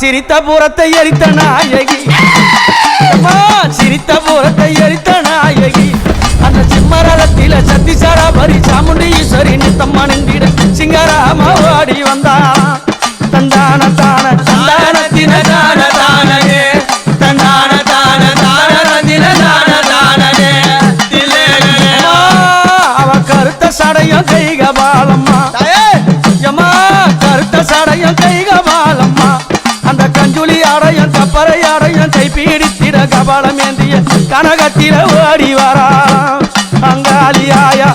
சிரித்த பூரத்தை எரித்த நாயகி. சிரித்த பூரத்தை எரித்த நாயகி. அந்த சிம்மரத்தில சத்திசாரா பரி சாமுண்டி ஈஸ்வரி நித்தம்மா நின்றிட சிங்கராம ஓடி வந்தான். தந்தான தான தந்தான தின தான தானே தந்தான தான தான தின தான தானே அவ கருத்த சடையும் கைக கனகத்தில ஓடி வரா. அங்காளியாயா.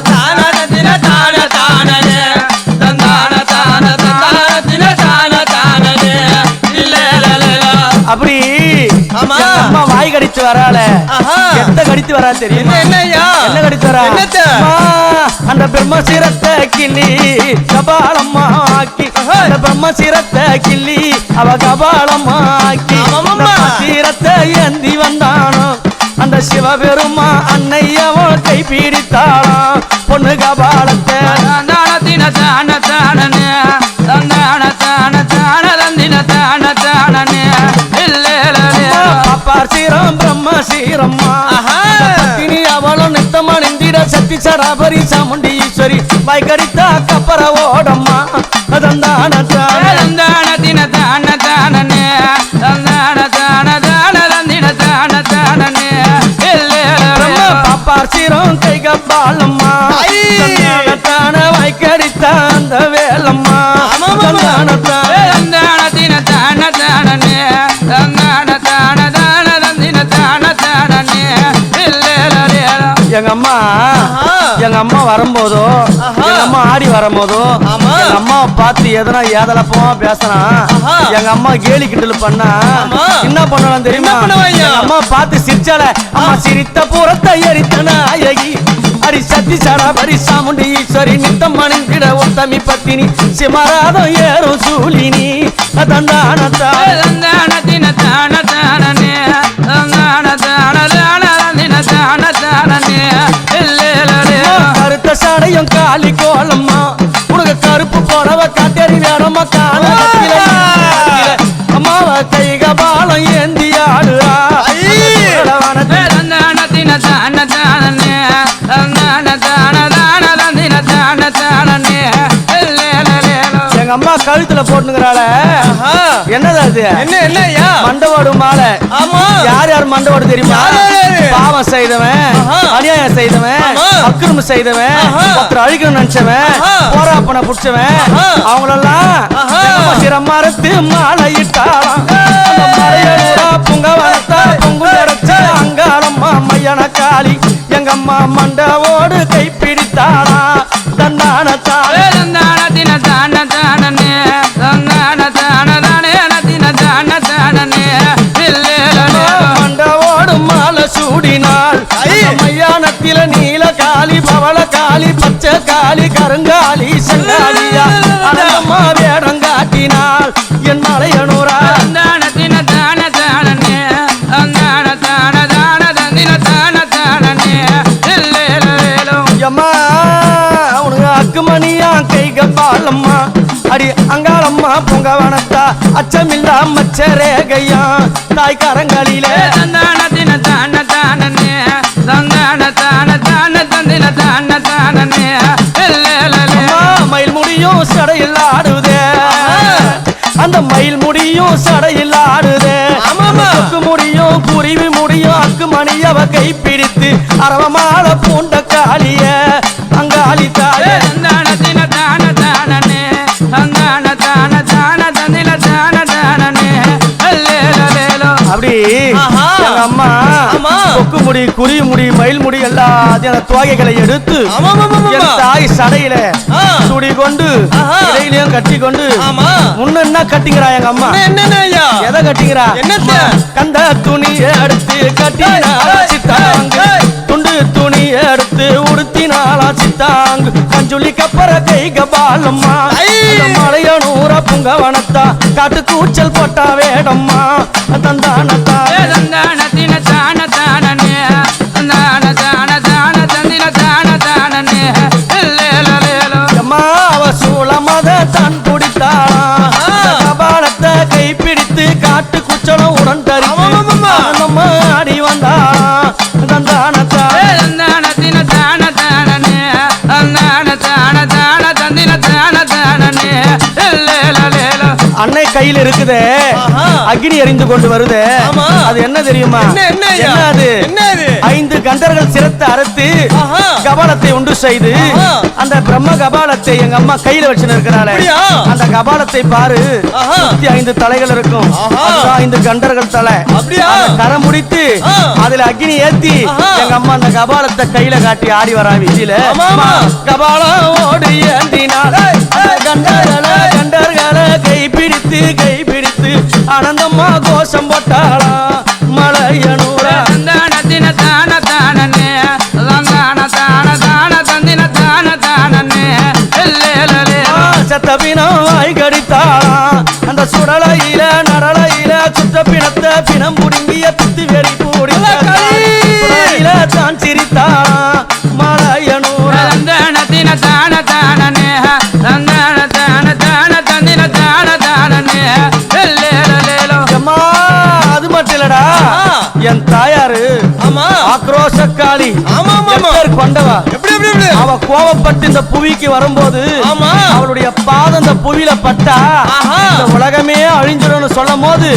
அப்படி ஆமா. எங்க அம்மா வாய் கடிச்சு வரால. எத்த கடித்து வரா தெரியும்? என்ன கடித்து வரா அந்த பிரம்ம சிரத்தை கிள்ளி கபாலம்மா ஆக்கி அந்த பிரம்ம சிரத்தை கிள்ளி அவ கபாலம்மா ஆக்கி சிரத்தை ஏந்தி வந்தானோ. அந்த சிவபெருமா அன்னையவன் கை பீடித்தாளாம் பொண்ணு கபாலத்தை பாப்பார் சீரம் பிரம்ம சீரம்மா. ஆஹா. பத்தினி அவளும் நித்தமா நிந்திட சக்தி சராபரி சாமுண்டி ஈஸ்வரி வைகடித்தா கப்பர ஓடம்மா. ஐ. தான வைக்கடித்தா அந்த வேலம்மா எங்க அம்மா. எங்க அம்மா வரும்போதோ. எங்க அம்மா ஆடி வரும்போதோ. எங்க அம்மாவை பார்த்து எதனா ஏதலப்பமா பேசுறான் ஆஹா. எங்க அம்மா கேலி கிண்டல் பண்ணா. என்ன பண்ணலாம் தெரியுமா அம்மா பார்த்து சிரிச்சால அம்மா சிரித்த பூரத்தை எரித்த நாயகி அடி சத்தி சராபரி சாமுண்டி ஈஸ்வரி நித்தம் மணிந்திட ஒத்தமி பத்தினி சிமராதம் ஏறும் சூலினி கருத்த சடையும் காலி கோலம்மா. உனக்கு கருப்பு புடவ காட்டேரி வேறம்மா கால எங்க அம்மா கழுத்துல போட்டுங்கிறாள என்னது அது என்ன என்னய்யா மண்டவோடு மாலை ஆமா யார் யார் மண்டவோடு தெரியுமா? பாவம் செய்தவன். அநியாயம் செய்தவன் ஆமா. அக்கிரமம் செய்தவன். ஒருத்தர் அழிக்கணும் நினைச்சவன். போராப்பனை புடிச்சவன். அவங்களெல்லாம். சிரமரத்து மாலை இட்டாளாம் அந்த மலையூரா புங்கவனத்தா பொங்கு நிறச்ச அங்காளம்மா மையன காளி எங்க அம்மா மண்டவோடு கை மையானத்தில நீல காளி பவள காளி பச்சை காளி கருங்காலி செங்காலியா அடங்கம்மா வேடம் காட்டினாள் என் மலையனூரா. கப்பாலம்மா அடி அங்காளம்மா பொங்கவனத்தா அச்சமில்லா மச்ச ரேகையா. தாய் கரங்களிலே மயில் முடியும் சடையில் ஆடுதே. அந்த மயில் முடியும் சடையில் ஆடுதே. முடியும் குருவி முடியும் அக்கு மணியவ கை பிடித்து அரவமால பூண்ட ஆமா. கொக்கு முடி குருவி முடி மயில் முடி எல்லாத்தையும் அந்த தோகைகளை எடுத்து தாய் சடையில. சுடி கொண்டு. இடையிலையும் கட்டி கொண்டு முன்ன என்ன கட்டிங்கிறா எங்க அம்மா என்னய்யா எதை கட்டிங்கிறா? அம்மா, கந்த துணி எடுத்து கட்டினாளா ஏய், சித்தாங்கு ஏய். துண்டு துணி எடுத்து உடுத்தினாளா சித்தாங்கு கஞ்சுளி கப்பர கை கபாலம்மா ஐ. அந்த மலையனூர புங்கவனத்தா காட்டு கூச்சல் போட்டா வேடம்மா தந்தானத்தா ஆனது அன்னை கையில் இருக்குதே. அக்னி எரிந்து கொண்டு வருதே. அது என்ன தெரியுமா என்ன அது ஐந்து கண்டர்கள் சிரத்தை அறுத்து. கபாலத்தை உண்டு செய்து. அந்த பிரம்ம கபாலத்தை எங்க அம்மா கையில வச்சுன்னு இருக்கிறாளே? அந்த கபாலத்தை பாரு ஐந்து தலைகள் இருக்கும் ஐந்து கண்டர்கள் தலை கரம் முடித்து. அதுல அக்னி ஏத்தி. எங்க அம்மா அந்த கபாலத்தை கையில காட்டி ஆடி வரா வீதியில. கபாலம் ஓடி ஏய், கண்டர்களை. கண்டர்களை கை பிடித்து கை பிடித்து ஆனந்தம்மா கோஷம் போட்டாளாம் மலையனூர? தான தானனே தந்தான தான தான தந்தின தான தானனே லேலலேலோ செத்த பிணம் வாய் கடித்தாளாம் அந்த சுடலையில நடலையில சுத்த பிணத்தை பிணம் புடுங்கிய பித்து வெறி பூடி களி. சுடலையில தான் சிரித்தாளாம் என் தாயாரு. ஆமா. ஆக்ரோஷக்காளி ஆமா, கொண்டவா. எப்படி எப்படி அவ கோபப்பட்டு இந்த புவிக்கு வரும்போது ஆமா. அவளுடைய பாதம் இந்த புவியில பட்டா. இந்த உலகமே அழிஞ்சிடும்னு சொல்லும் போது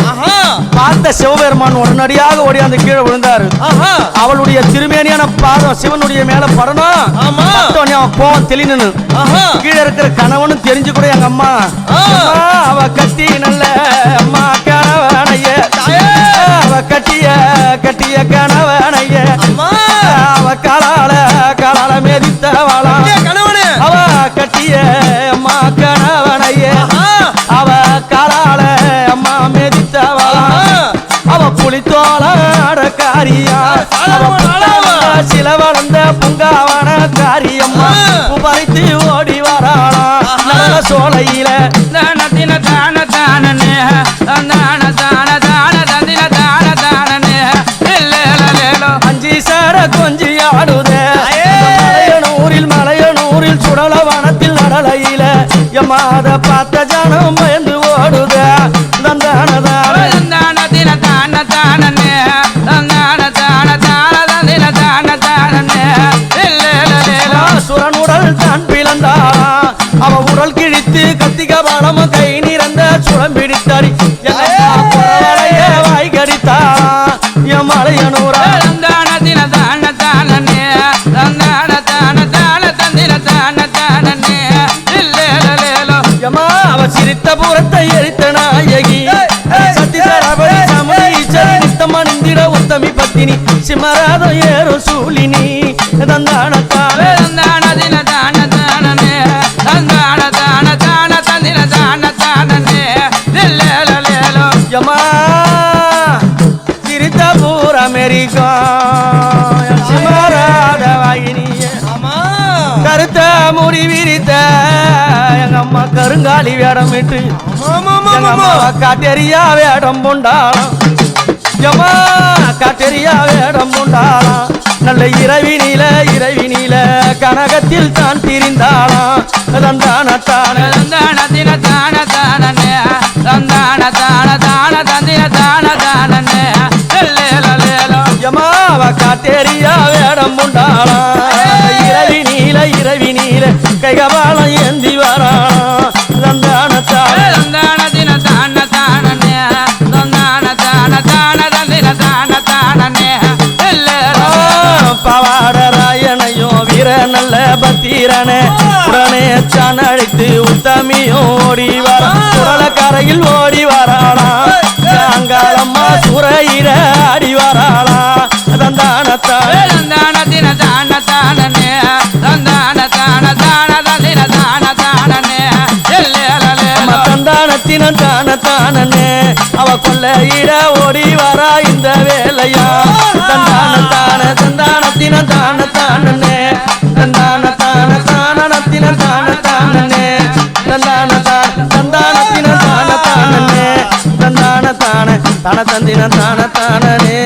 பார்த்த சிவபெருமான் உடனடியாக ஓடியாந்து கீழே விழுந்தாரு. ஆஹா. அவளுடைய திருமேனியான பாதம் சிவனுடைய மேல படணும். அவன் கோவம் தெளினு கீழே இருக்கிற கணவனும் தெரிஞ்சு கூட எங்க அம்மா அவ கட்டி நல்ல அம்மா கட்டிய கட்டிய கணவனைய. அம்மா! அவ காலால காலால மேதித்தவளா. கணவனே! அவ கட்டிய அம்மா கணவனைய. அவ காலால அம்மா மேதித்தவளா. அவ புலித்தோளாட காரியா? சில வளர்ந்த பூங்காவன காரியம்மா. ஆ. பறித்து ஓடி வராளா. சோலையில தான தந்தான தான தான கொஞ்சி ஆடுதே. மலையனூரில் மலையனூரில் சுடல வனத்தில் நடலையில. எம்மாத பார்த்த ஜனம் பயந்து ஓடுதே. சுரனுடல் தான் பிளந்தாளா அவ உடல் கிழித்து கத்திக பலம் கை நிறந்த சுரம் பிடித்தாடி வாய் கடித்தாளா என் மலையனூரா. சிரித்த புறத்தை எரித்த நாயகி. ஏய், ஏய், சத்தி ஏய், சரபரி ஏய், சமணி ஏய், ஈச்சரி ஏய். நித்தம் அணிந்திட உத்தமி பத்தினி சிமராதம் ஏறும் சூலினி தந்தானத்தாலே தந்தானதின தான தந்தான தான தான தந்தின தான சிரித்த பூர் அமெரிக்கா கருங்காலி வேடம் விட்டு ஆமா ஆமா எங்க ஆமா. அம்மாவை காட்டெரியா வேடம் புண்டாளாம். எம்மா காட்டெரியா வேடம் புண்டாளாம். நல்ல இரவினில இரவினில கனகத்தில் தான் திரிந்தாளாம். தந்தானதின தான தந்தான தான தான தந்தின தான தானனே லேலலேலோ எம்மா அவ காட்டேரியா வேடம் புண்டாளாம். இரவி நீல இரவி நீல கைகபாலம் ஏந்தி வராளாம். நல்ல பத்திரனே உடனே சான் அழைத்து உத்தமியும் ஓடி வர குடல கரையில் ஓடி வரானா கொள்ளையிட ஓடி வரா இந்த வேலையா? தந்தான தான தந்தானத்தின தான தானே தந்தான தான தானத்தின தான தானே தந்தான தான தந்தானத்தின தான தானே தந்தான தான தன தந்தின தான தானே